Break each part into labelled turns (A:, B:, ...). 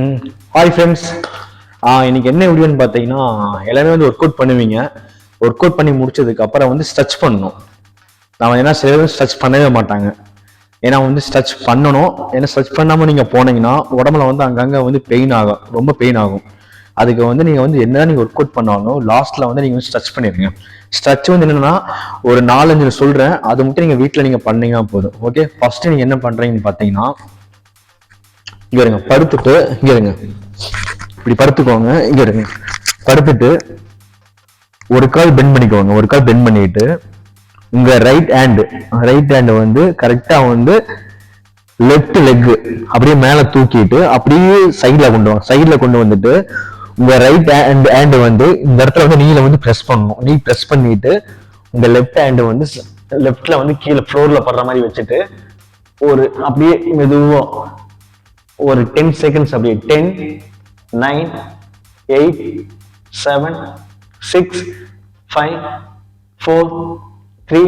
A: ம். Hi friends இன்னைக்கு என்ன வீடியோன்னு பார்த்தீங்கன்னா எல்லாமே வந்து ஒர்க் அவுட் பண்ணுவீங்க. ஒர்க் அவுட் பண்ணி முடிச்சதுக்கு அப்புறம் வந்து ஸ்ட்ரெச் பண்ணணும். நான் ஏன்னா சில பேர் ஸ்ட்ரெச் பண்ணவே மாட்டாங்க. ஏன்னா வந்து ஸ்ட்ரெச் பண்ணணும். ஏன்னா ஸ்ட்ரெச் பண்ணாமல் நீங்கள் போனீங்கன்னா உடம்புல வந்து அங்கங்கே வந்து பெயின் ஆகும். ரொம்ப பெயின் ஆகும். அதுக்கு வந்து நீங்கள் வந்து என்ன நீங்கள் ஒர்க் அவுட் பண்ணாலும் லாஸ்ட்டில் வந்து நீங்கள் வந்து ஸ்ட்ரெச் பண்ணிடுங்க. ஸ்ட்ரெச் வந்து என்னென்னா ஒரு நாலஞ்சு சொல்கிறேன் அது மட்டும் நீங்கள் வீட்டில் நீங்கள் பண்ணீங்கன்னா போதும். ஓகே ஃபஸ்ட்டு நீங்கள் என்ன பண்ணுறீங்கன்னு பார்த்தீங்கன்னா இங்கே இருங்க. படுத்துட்டு இங்கே இருங்க. இப்படி படுத்துக்கோங்க. இங்கே இருங்க. படுத்துட்டு ஒரு கால் பெண்ட் பண்ணிக்கோங்க. ஒரு கால் பெண்ட் பண்ணிட்டு உங்க ரைட் ஹேண்டு ரைட் ஹேண்டு வந்து கரெக்டா வந்து லெஃப்ட் லெக் அப்படியே மேல தூக்கிட்டு அப்படியே சைட்ல கொண்டு வாங்க. சைட்ல கொண்டு வந்துட்டு உங்க ரைட் ஹேண்ட் ஹேண்டு வந்து இந்த இடத்துல வந்து நீல வந்து ப்ரெஸ் பண்ணணும். நீ ப்ரெஸ் பண்ணிட்டு உங்க லெஃப்ட் ஹேண்டு வந்து லெஃப்ட்ல வந்து கீழே ஃப்ளோர்ல படுற மாதிரி வச்சுட்டு ஒரு அப்படியே மெதுவாக ஒரு டென் செகண்ட்ஸ் அப்படியே ten nine eight seven six five four three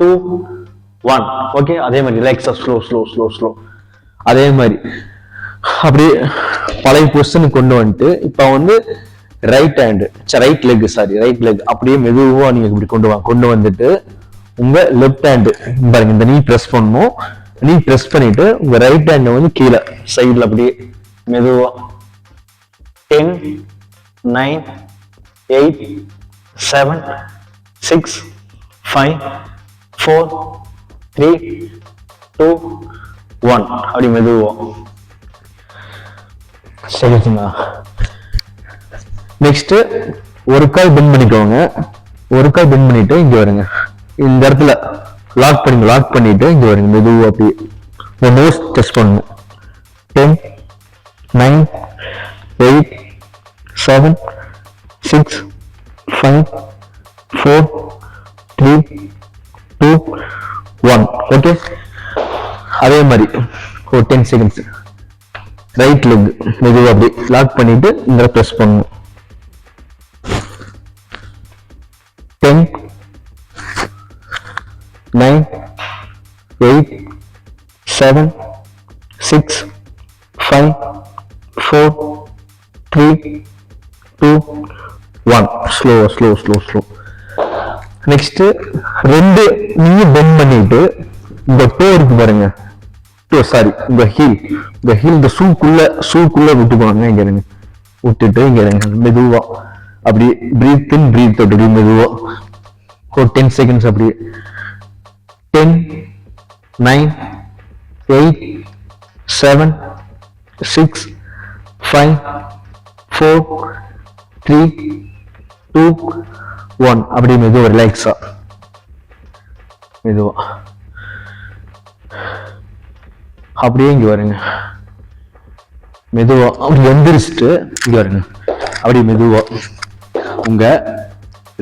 A: two one okay அதே மாதிரி ரிலாக்ஸா ஸ்லோ ஸ்லோ ஸ்லோ ஸ்லோ அதே மாதிரி. அப்படியே பழைய பொசிஷனுக்கு கொண்டு வந்துட்டு இப்போ வந்து right hand right leg sorry right leg அப்படியே மெதுவாக நீங்கள் இப்படி கொண்டு வாங்க கொண்டு வந்துட்டு உங்கள் லெஃப்ட் ஹேண்டு பாருங்க இந்த நீ ப்ரெஸ் பண்ணணும். நீ ப்ரெஸ் பண்ணிட்டு உங்க ரைட் ஹேண்டை வந்து கீழே சைடில் அப்படியே மெதுவா. Ten nine eight seven six five four three two one அப்படி மெதுவோம் சரிங்களா நெக்ஸ்ட் ஒரு கால் பெண்ட் பண்ணிக்கோங்க. ஒரு கால் பெண்ட் பண்ணிட்டு இங்க வருங்க. இந்த இடத்துல லாக் பண்ணி லாக் பண்ணிட்டு இங்க வருங்க மெதுவாக அப்படியே. உங்க நோஸ் டெஸ்ட் பண்ணணும் ten nine eight seven six five four three two one okay அதே மாதிரி. ஒரு டென் செகண்ட்ஸ் ரைட் லெக் மெதுவாக அப்படி லாக் பண்ணிட்டு இந்த ப்ரெஸ் பண்ணணும் eight seven six five four three two one. Slow slow slow slow next ரெண்டு நீ பெண்ட் பண்ணிட்டு இந்த டோ இருக்கு பாருங்க. டோ சாரி இந்த ஹீல் இந்த ஹீல் இந்த ஷூக்குள்ள ஷூக்குள்ள போனாங்க இங்க இருங்க. விட்டுட்டு இங்க இருங்க மெதுவா. அப்படி பிரீத் இன் பிரீத் அவுட் அப்படி மெதுவா. ஒரு டென் செகண்ட்ஸ் அப்படியே. Ten nine eight seven six five four three two one. அப்படி மெதுவா ரிலாக்ஸாக மெதுவாக அப்படியே இங்கே வருங்க. மெதுவா. அப்படி எந்திரிச்சிட்டு இங்க வருங்க. அப்படி மெதுவா. உங்க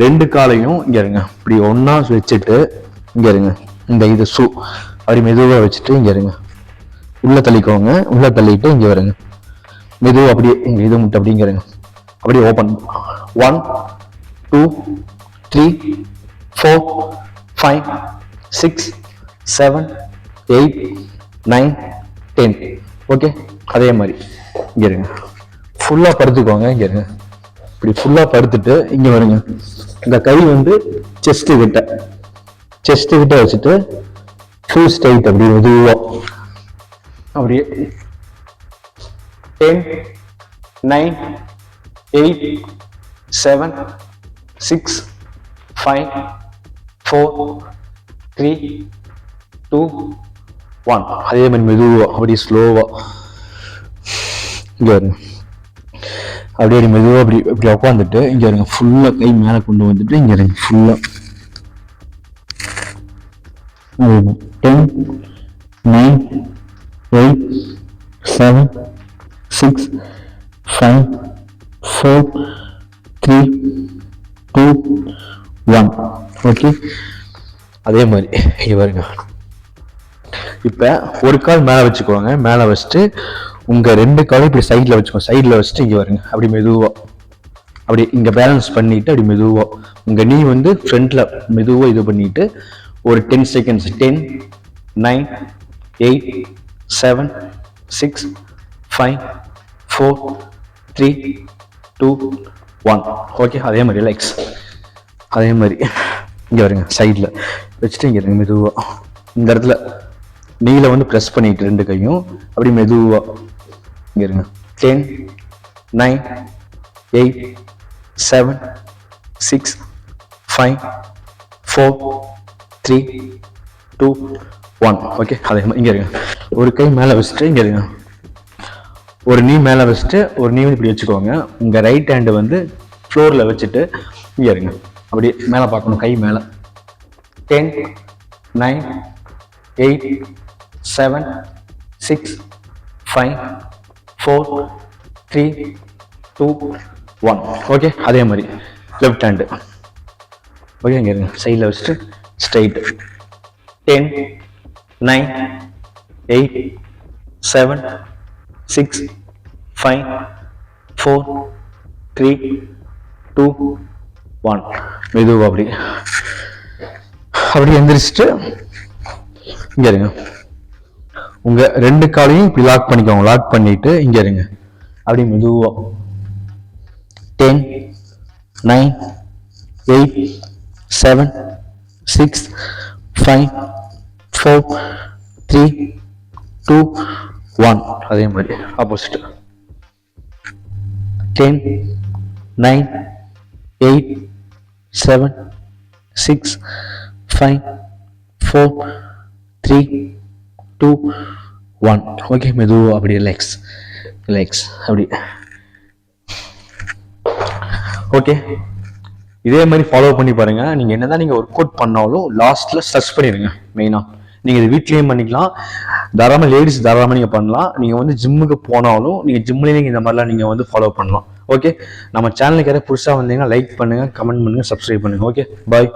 A: ரெண்டு காலையும் இங்க இருங்க. இப்படி ஒன்றா வச்சுட்டு இங்க இருங்க. இந்த இது ஷூ அப்படி மெதுவாக வச்சுட்டு இங்கே இருங்க. உள்ள தள்ளிக்கோங்க. உள்ள தள்ளிட்டு இங்கே வருங்க. மெதுவாக அப்படியே இங்கே இது முட்டை அப்படிங்கிறங்க அப்படியே open one two three four five six seven eight nine ten okay அதே மாதிரி. இங்கே இருங்க. ஃபுல்லாக படுத்துக்கோங்க. இங்கே இருங்க. இப்படி ஃபுல்லாக படுத்துட்டு இங்கே வருங்க. இந்த கை வந்து செஸ்ட்டு கிட்ட. செஸ்ட்டு கிட்ட வச்சுட்டு ஃபுல் ஸ்ட்ரைட் அப்படி மெதுவா அப்படியே. Ten nine eight seven six five four three two one அதே மாதிரி மெதுவாக அப்படியே ஸ்லோவாக இங்கே வருங்க அப்படியே அப்படி மெதுவாக அப்படி இப்படி உட்காந்துட்டு இங்கே இருங்க ஃபுல்லாக கை மேலே கொண்டு வந்துட்டு இங்கே இருங்க ஃபுல்லாக ten nine eight seven six five four three two one okay அதே மாதிரி இங்கே பாருங்க. இப்போ ஒரு கால் மேலே வச்சுக்கோங்க. மேலே வச்சுட்டு உங்கள் ரெண்டு காலும் இப்படி சைடில் வச்சுக்கோங்க. சைடில் வச்சுட்டு இங்கே வருங்க அப்படி மெதுவாக அப்படி இங்கே பேலன்ஸ் பண்ணிவிட்டு அப்படி மெதுவாக உங்கள் நீ வந்து ஃப்ரண்ட்டில் மெதுவாக இது பண்ணிட்டு ஒரு ten seconds ten nine eight seven six five four three two one okay அதே மாதிரி லைக்ஸ் அதே மாதிரி. இங்கே வருங்க சைடில் வச்சுட்டு இங்கே இருங்க மெதுவாக இந்த இடத்துல நீல வந்து ப்ரெஸ் பண்ணிட்டு ரெண்டு கையும் அப்படி மெதுவாக இங்கே இருங்க ten nine eight seven six five four three two one okay அதே மாதிரி இங்கே இருங்க. ஒரு கை மேலே வச்சுட்டு இங்கே இருங்க. ஒரு நீ மேலே வச்சுட்டு ஒரு நீ வந்து இப்படி வச்சுக்கோங்க. உங்கள் ரைட் ஹேண்டு வந்து ஃப்ளோரில் வச்சுட்டு இங்கே இருங்க. அப்படி மேலே பார்க்கணும் கை மேலே. Ten nine eight seven six five four three two one okay அதே மாதிரி. லெஃப்ட் ஹேண்டு ஓகே இங்கே இருங்க. சைடில் வச்சுட்டு straight ten nine eight seven six five four three two one மெதுவாக அப்படி. அப்படி எந்திரிச்சிட்டு இங்கே இருங்க. உங்கள் ரெண்டு காலையும் இப்படி லாக் பண்ணிக்கோங்க. லாக் பண்ணிட்டு இங்கே இருங்க. அப்படி மெதுவாக ten nine eight seven six five four three two one அதே மாதிரி opposite ten nine eight seven six five four three two one okay மெதுவாக அப்படி ரிலாக்ஸ் ரிலாக்ஸ் அப்படி ஓகே இதே மாதிரி ஃபாலோ பண்ணி பாருங்க. நீங்க என்னதான் நீங்க ஒர்க் அவுட் பண்ணாலும் லாஸ்ட்ல ஸ்ட்ரெஸ் பண்ணிடுங்க மெயினா நீங்க இது வீட்லயும் பண்ணிக்கலாம். தாராளமா லேடிஸ் தாராளமா நீங்க பண்ணலாம். நீங்க வந்து ஜிம்முக்கு போனாலும் நீங்க ஜிம்லயே நீங்க இந்த மாதிரிலாம் நீங்க வந்து ஃபாலோ பண்ணலாம். ஓகே நம்ம சேனலுக்கு யாராவது புதுசா வந்தீங்கன்னா லைக் பண்ணுங்க கமெண்ட் பண்ணுங்க சப்ஸ்கிரைப் பண்ணுங்க. Okay bye